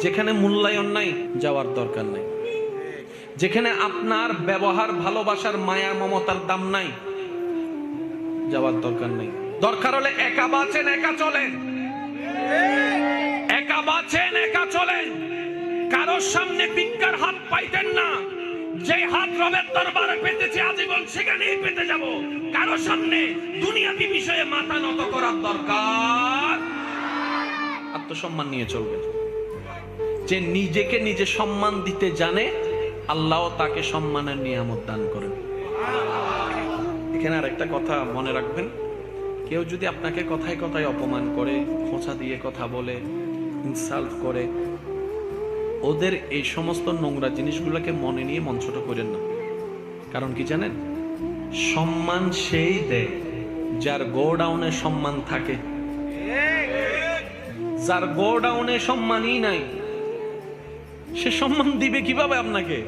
যেখানে মূল্যায়ন নাই, যাওয়ার দরকার নাই। যেখানে আপনার ব্যবহার ভালোবাসার মায়া, মমতার দাম নাই, যাওয়ার দরকার নেই। দরকার হলে একা বাঁচেন, একা চলেন। একা বাঁচেন, একা চলেন। কারোর সামনে ভিক্ষার হাত পাইতেন না। যে হাত রবের দরবারে পেতেছে, আজীবন সেখানেই পেতে যাব। কারও সামনে দুনিয়াবি বিষয়ে মাথা নত করার দরকার। আত্মসম্মান নিয়ে চলবে যে নিজেকে নিজে সম্মান দিতে জানে, আল্লাহ তাকে সম্মানের নিয়ামত দান করেন। এখানে আর একটা কথা মনে রাখবেন। কেউ যদি আপনাকে কথায় কথায় অপমান করে, খোঁচা দিয়ে কথা বলে ইনসাল্ট করে, ওদের এই সমস্ত নোংরা জিনিসগুলোকে মনে নিয়ে মন ছোট করেন না। কারণ কি জানেন? সম্মান সেই দেয়, যার গোডাউনে সম্মান থাকে। যার গোডাউনে সম্মানই নাই সে সম্মান দিবে কীভাবে আপনাকে?